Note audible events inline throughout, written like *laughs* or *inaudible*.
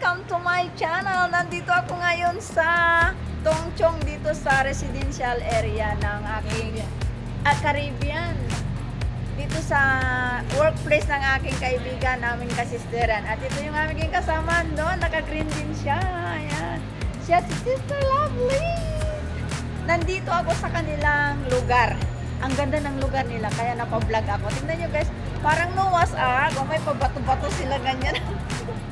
Welcome to my channel. Nandito ako ngayon sa Tongchong dito sa residential area ng aking ah, Caribbean. Dito sa workplace ng aking kaibigan, naming kasisteran. At ito yung aming kasama doon. Naka-green din siya. Ayan. Siya si Sister Lovely. Nandito ako sa kanilang lugar. Ang ganda ng lugar nila, kaya napa-vlog ako. Tingnan nyo guys, parang Noah's Ark. O may pabato-bato sila ganyan. *laughs*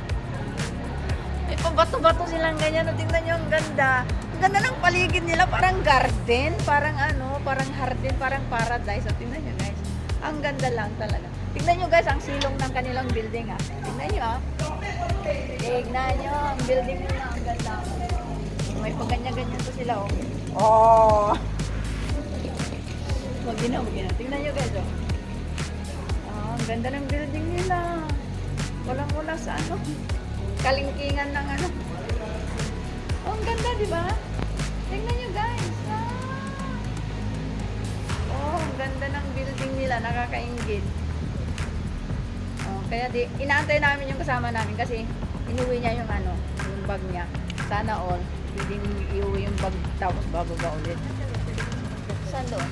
may pabato-bato silang ganyan. O, tingnan nyo, ang ganda. Ang ganda ng paligid nila, parang garden. Parang ano, parang garden, parang paradise. O, tingnan nyo guys. Ang ganda lang talaga. Tingnan nyo guys, ang silong ng kanilang building ah. Tingnan nyo ah. Tignan nyo, ang building nila, ang ganda. May pagganyan-ganyan to sila oh. Oh! Wag na, wag na. Tingnan nyo guys oh. Ah, ang ganda ng building nila. Walang wala sa ano. Kalingkingan ng ano. Oh, ang ganda, di ba? Tingnan nyo guys. Ah. Oh, ang ganda ng building nila. Nakakaingit. Oh, kaya di, inaantay namin yung kasama namin kasi inuwi niya yung ano, yung bag niya. Sana all, pwedeng iuwi yung bag tapos bababa ulit. Saan doon?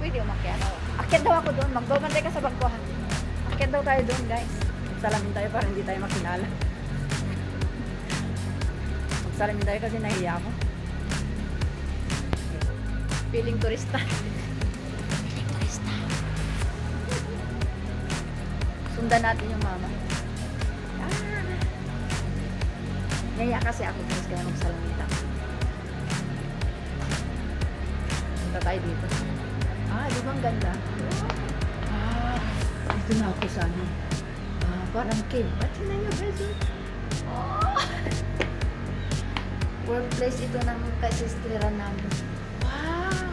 Pwede umakyat. Akyat daw ako doon. Magbabantay ka sa bag ko ha. Akyat daw tayo doon guys. Magsalamin tayo para hindi tayo makilala. Magsalamin tayo kasi nahiya ako. Feeling turista. Feeling turista. Sundan natin yung mama. Ah. Naya kasi ako guys kaya magsalamin tayo. Punta tayo dito. Ah, di ba ang ganda? Ah, dito na ako sa ano. Ah, parang cave. Ba't yun na yung Workplace ito ng kasistiran namin. Wow!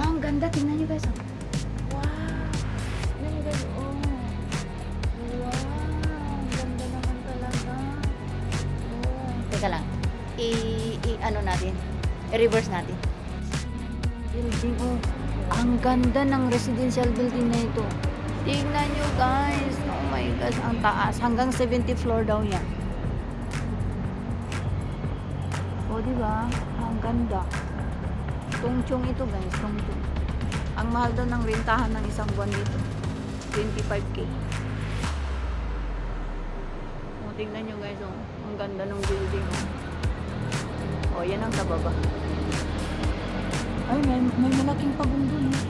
Wow, ang ganda. Tingnan nyo guys. oh. Wow! Tingnan nyo guys. Oh. Wow! Ang ganda naman talaga. Oh. Teka lang. I, i ano natin? I-reverse natin. Building, oh. Ang ganda ng residential building na ito. Tingnan nyo guys. Oh my God. Ang taas. Hanggang 70 floor daw yan. O, di ba? Ang ganda. Tungchong ito guys. Tungchong. Ang mahal daw ng rentahan ng isang buwan dito. 25k. O, tingnan nyo guys. Oh. Ang ganda ng building. Oh. O, yan ang tababa. Ay, may, may malaking pagong dun. eh.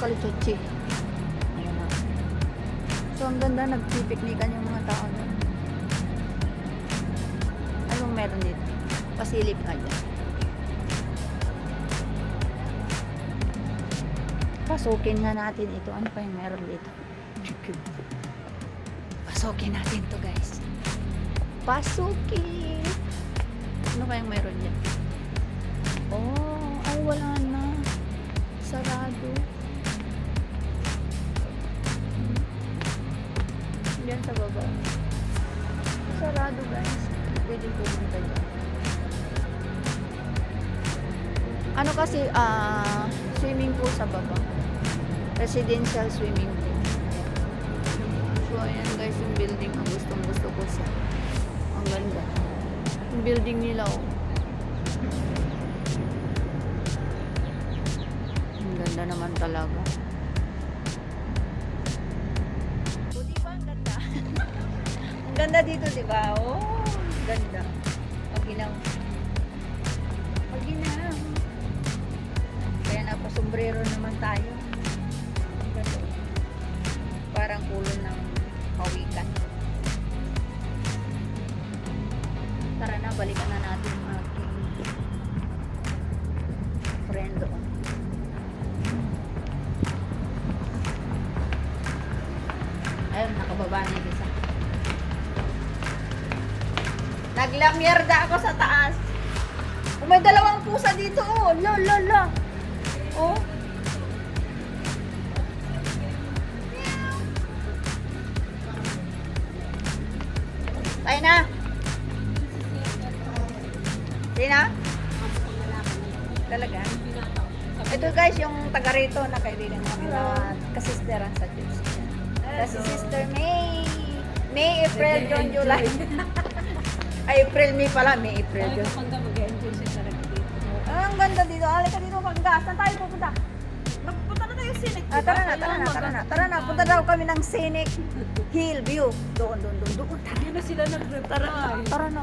Kalichotchi. Ayan na. So, ang ganda, nagpipiknikan yung mga tao doon. Anong meron dito? Pasilip nga dyan. Pasukin nga natin ito. Ano pa yung meron dito? Pasukin natin to guys. Pasukin! Ano kayang meron dyan? Oh, ay wala na. Sarado. Diyan sa baba. Sarado guys. Pwede pumunta dyan. Ano kasi, ah, swimming pool sa baba. Residential swimming pool. So, ayan guys, yung building. Ang gustong gusto ko siya. Ang ganda. Yung building nila, oh. Ang ganda naman talaga. Ganda dito, di ba? Oh, ganda. Pag ginaw. Pag ginaw. Kaya napasombrero naman tayo. Ganda. Parang ulo ng kawikan. Tara na, balikan na natin yung Naglamyerda ako sa taas. Kung may dalawa pusa dito, oh. La, la, la. Oh. Tayo na. Di na? Talaga? Ito guys, yung taga rito na kaibigan namin na kasisteran sa church. Kasi Sister May. May, April, June, July. *laughs* Ay, April, May pala. May, April, Ay, kapag mag-enjoy siya talaga dito. Ah, ang ganda dito. Alay ka dito, paggas. Saan tayo pupunta? Magpunta na tayo scenic, Ah, tara na, tara na, tara na. Tara na, punta daw kami ng scenic hill view. Doon, doon, doon, doon. Tara, Hindi na sila nag-reply. tara na.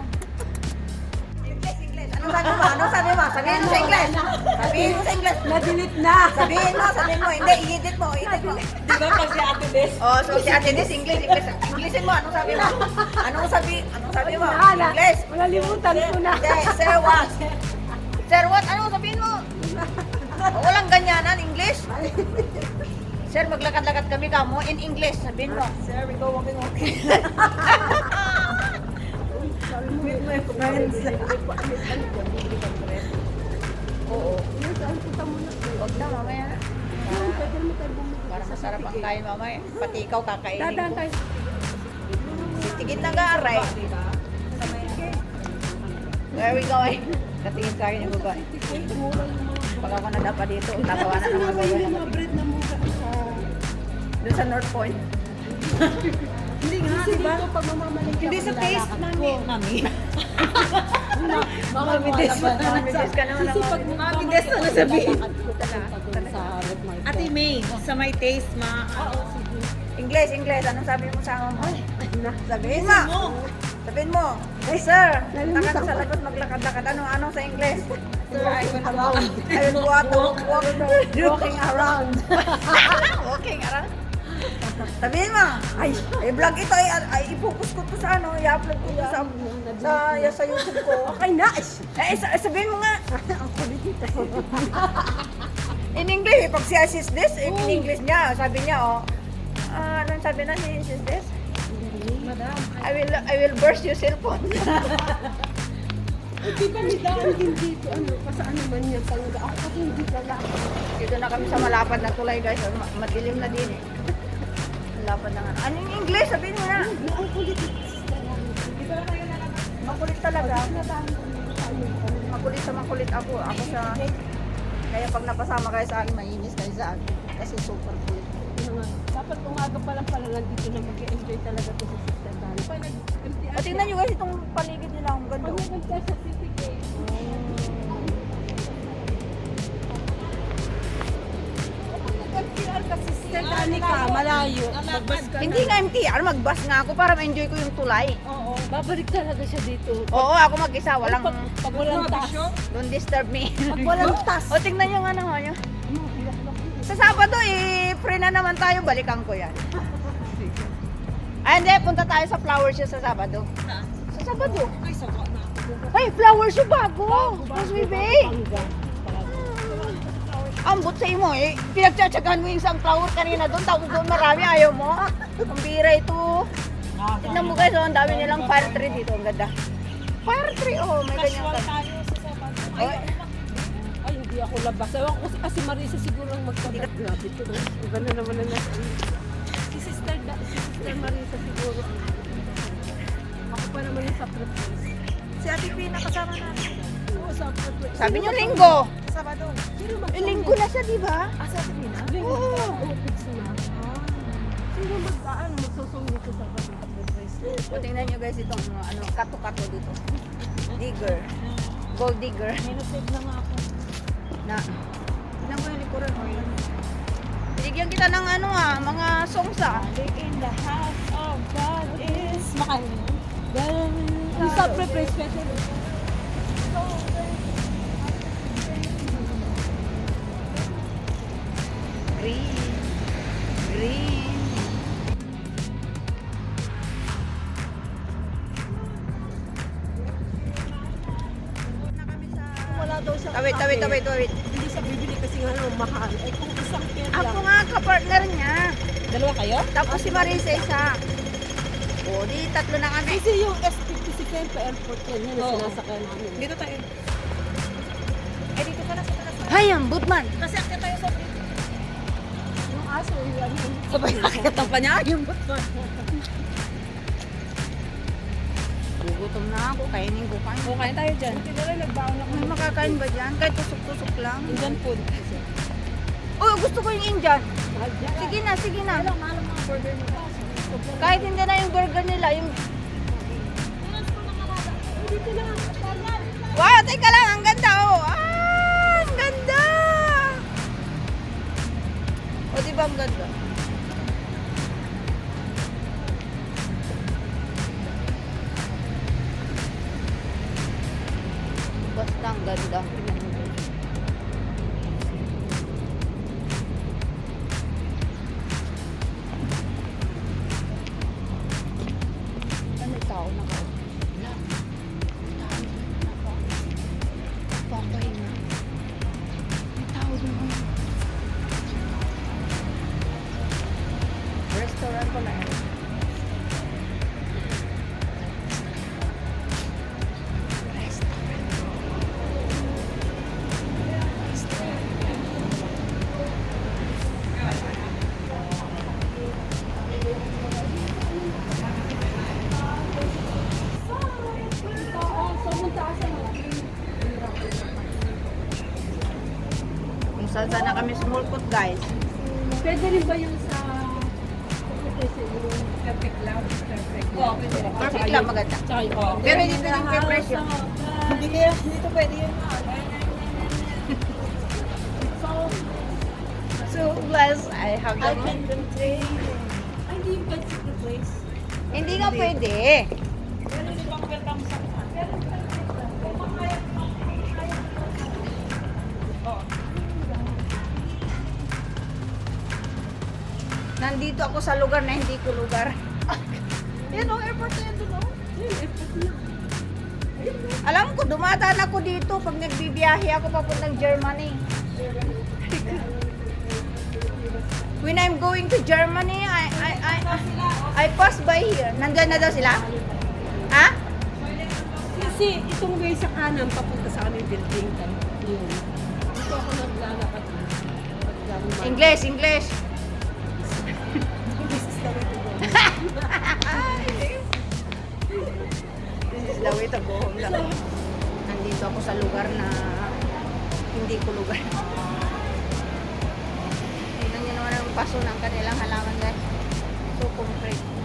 English, English. Anong sabi mo? Mo? Sabihin mo sa English. Sabihin mo sa English. Na-delete na. Sabihin mo, sabihin mo. Hindi, i-edit mo, i-edit mo. Di ba pag si Ate Des? Oh, so si Ate Des, English, English. Englishin mo, anong sabi mo? Anong sabi, anong sabi mo? English. Malalimutan ko na. Hindi, sir, what? Sir, what? Anong sabihin mo? Oh, walang ganyanan, English. Sir, maglakad-lakad kami ka mo in English. Sabihin mo. Sir, we go walking, walking. *laughs* With my friends. *laughs* Huwag na, mamaya na. Mo bumili. Para masarap ang kain mamaya. Pati ikaw kakainin Dadaan ko. tayo. Tigit na gaaray. Where we going? Katingin sa akin yung babae. Mga Pag ako nadapa dito, tatawa na mga naman na mura sa... Doon sa North Point. Hindi nga, di ba? Hindi sa taste, mami. Mami. *laughs* Mami Des. Mami Des ka naman Kasi ako. pag Mami Des, ano sabihin? Ate May, sa my taste, ma... English, English. Anong sabi mo sa amo mo? Na. Sabihin mo. Sabihin mo. Hey, sir. Punta ka sa labas maglakad-lakad. Ano, ano sa English? Sir, I will Around. I will go out walk, walk, Walking around. *laughs* walking around. Sabihin mo. Ay, eh, vlog ito. Ay, ay ipupost ko to sa ano. I-upload ko to sa, sa, ya, sa YouTube ko. Okay na. Ish. Eh, sa- sabihin mo nga. Ang kulit ito. In English, eh, pag si Sis Des, eh, in English niya, sabi niya, oh, ah, anong sabi na si Sis Des? Madam. I will, I will burst your cellphone. Di ba ni daan din dito? Ano, pasaan naman yan? Pangga. Ako kasi hindi pala. Dito na kami sa malapad na tulay, guys. Oh, ma- Madilim na din, eh. Malapad na nga. Ano yung English? Sabihin mo na. Ang kulit ito. Makulit talaga. Makulit sa makulit ako. Ako sa... Kaya pag napasama kayo sa akin, mainis kayo sa akin. Kasi super kulit. Dapat umaga pa lang pala nandito na mag-enjoy talaga to sa Sister nag-MTR O, tingnan nyo guys, itong paligid nila. Ang ganda. Pag nag-MTR certificate, kapag Sister Dani ka, malayo. Magbas ka Hindi na. nga MTR, mag-bus nga ako para ma-enjoy ko yung tulay. Oo, babalik talaga siya dito. Oo, ako mag-isa. Walang... Pag, pag walang tas. Don't disturb me. Pag walang *laughs* tas. o, tingnan nyo nga naman yun. Sa Sabado, eh, free na naman tayo. Balikan ko yan. Ay, hindi. Punta tayo sa flower show sa Sabado. Sa Sabado. Ay, sawa na. Ay, flower show bago. Mas baby. Ambot sa imo eh. Pinagtsatsagaan mo yung isang flower kanina doon. Tapos doon marami. Ayaw mo. Ang bira ito. Tignan mo guys, oh, ang dami nilang fire tree dito. Ang ganda. Fire tree, oh. May ganyan ka. tayo sa Sabado. Ay, Ay, hindi ako labas. Ewan ko kasi Marisa siguro ang magpapag. Grabe ito. Iba na naman na nasa. Si Sister, da, si Sister Marisa siguro. Ako pa naman yung sa preference. Si Ate Pina kasama natin. Oo, sa preference. sabi niyo linggo. Sa Sabado. Eh, linggo na siya, di ba? Ah, Pina? Linggo. Oo. Fix na. Sino mag-aan? Magsusong dito sa preference. O, tingnan nyo guys itong mga ano, kato-kato dito. Digger. Gold digger. Minusave na nga ako. Na. Tingnan mo yung likuran mo yun. Binigyan kita ng ano ah, mga songs ah. In the house of God is... Mo. Yung sa preference Green. Tawid, tawid, tawid, tawid. Hindi siya bibili kasi nga ano, mahal. Eh kung isang pair Ako lang. nga kapartner niya. Dalawa kayo? Tapos si Marisa isa. O, di tatlo na kami. Kasi yung S56 sa airport yan, yun ang Oo. sinasakyan namin. Dito tayo. Hayang, Butman. Kasi akit tayo sa Yung aso, yung ano. Sabay akit ang pa niya. Yung butman. Gugutom na ako, kainin ko kain. O, kain tayo dyan. Buti na nagbaon ako. May makakain ba dyan? Kahit tusok-tusok lang. Indian food. Oh, gusto ko yung Indian. Sige na, sige na. Wala, mahal ang mga burger nila. Kahit hindi na yung burger nila, yung... Wow, teka lang, Saan na kami sumulpot guys. Pwede rin ba yung sa... Perfect love, perfect rin. Perfect lang maganda. Pero hindi pa yung presyo. Hindi kaya, dito pwede yun. *laughs* So, So blessed. I have I the can contain. Hindi yung budget the place. Hindi nga pwede. Nandito ako sa lugar na hindi ko lugar. *laughs* Yan o, airport na yan doon o. Alam ko, dumadaan ako dito pag nagbibiyahe ako papuntang Germany. *laughs* When I'm going to Germany, I I I I pass by here. Nandyan na daw sila? Ha? kasi itong way sa kanan, papunta sa aming building. Yun. Dito ako naglalakad. Pagdami English, English. The way go home lang. Nandito ako sa lugar na hindi ko lugar. Tingnan niyo naman ang paso ng kanilang halaman guys. So concrete.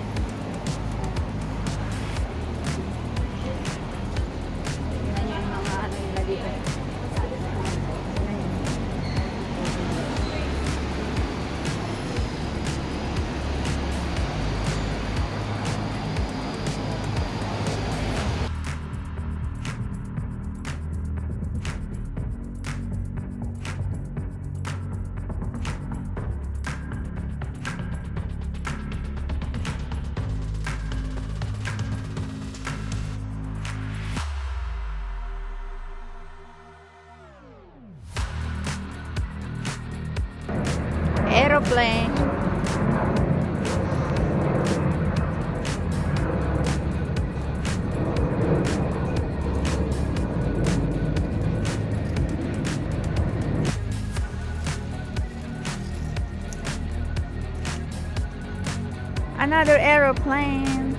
Another aeroplane.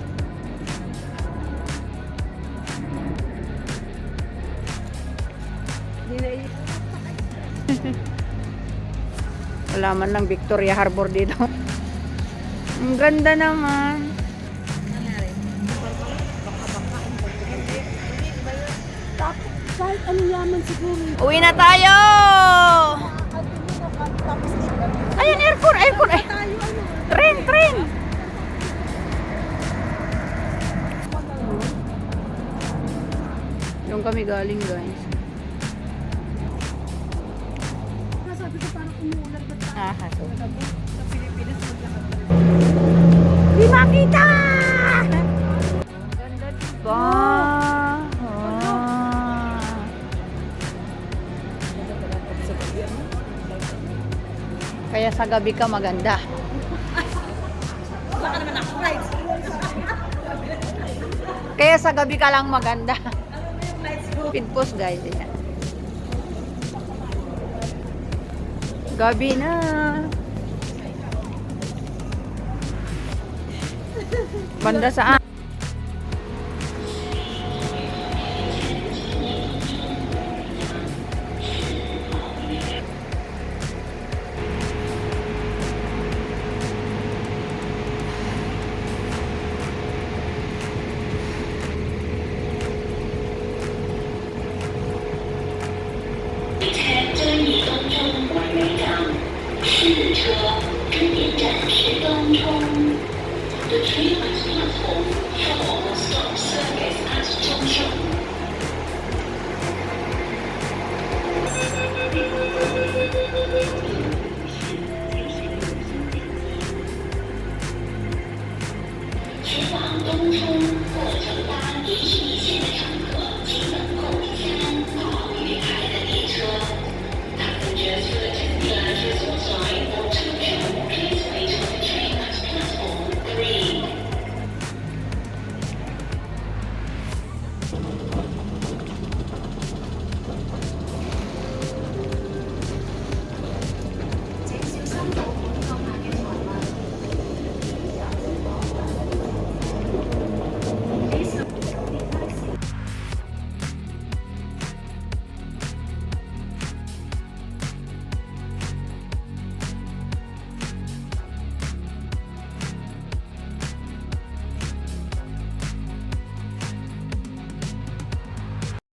Wala man lang Victoria Harbor dito. Ang ganda naman. Kahit anong yaman siguro. Uwi na tayo! Ayun, airport, airport. Ay, Tayo ano. Doon kami galing, guys. Sabi ko parang umuulan ba tayo? Ah, haso. Sa Pilipinas, maglakad ka Di makita! Ganda diba? Ah. Kaya sa gabi ka maganda. Baka naman ako, right? Kaya sa gabi ka lang maganda speed post guys. Ayan. Gabi na. Banda saan?